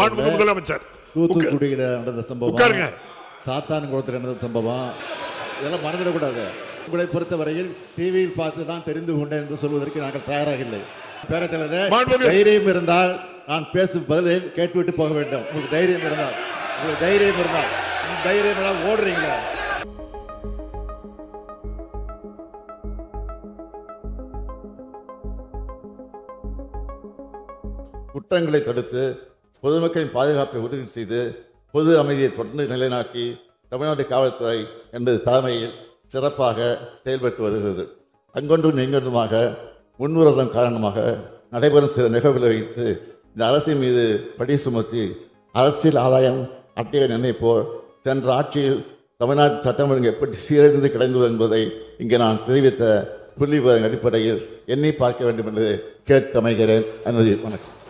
முதலமைச்சர். தூத்துக்குடியில் நடந்த சம்பவம். உட்காருங்க. சாத்தான் குளத்தில் நடந்த சம்பவம். இதெல்லாம் மறந்துடக்கூடாது. உங்களை பொறுத்தவரையில் டிவியில் பார்த்து தான் தெரிந்து கொண்டேன் என்று சொல்வதற்கு நாங்கள் தயாராக இல்லை. பேரத்தலைவரே தைரியம் இருந்தால் நான் பேசும் பதிலை கேட்டுவிட்டு போக வேண்டும். உங்களுக்கு தைரியம் இருந்தால். உங்களுக்கு தைரியம் இருந்தால். தைரியம் எல்லாம் ஓடுறீங்களா. குற்றங்களை தடுத்து பொதுமக்களின் பாதுகாப்பை உறுதி செய்து பொது அமைதியை தொடர்ந்து நிலைநாட்டி தமிழ்நாடு காவல்துறை என்பது தலைமையில் சிறப்பாக செயல்பட்டு வருகிறது. அங்கொன்றும் இங்கொன்றுமாக முன்விரோதம் காரணமாக நடைபெறும் சில நிகழ்வுகளை வைத்து இந்த அரசின் மீது படி சுமத்தி அரசியல் ஆதாயம் அட்டைய நினைப்போர். சென்ற ஆட்சியில் தமிழ்நாட்டு சட்டம் ஒழுங்கு எப்படி சீரழிந்து கிடந்தது என்பதை இங்கே நான் தெரிவித்த புள்ளி அடிப்படையில் எண்ணி பார்க்க வேண்டும் என்று கேட்டமைகிறேன். அனுமதி வணக்கம்.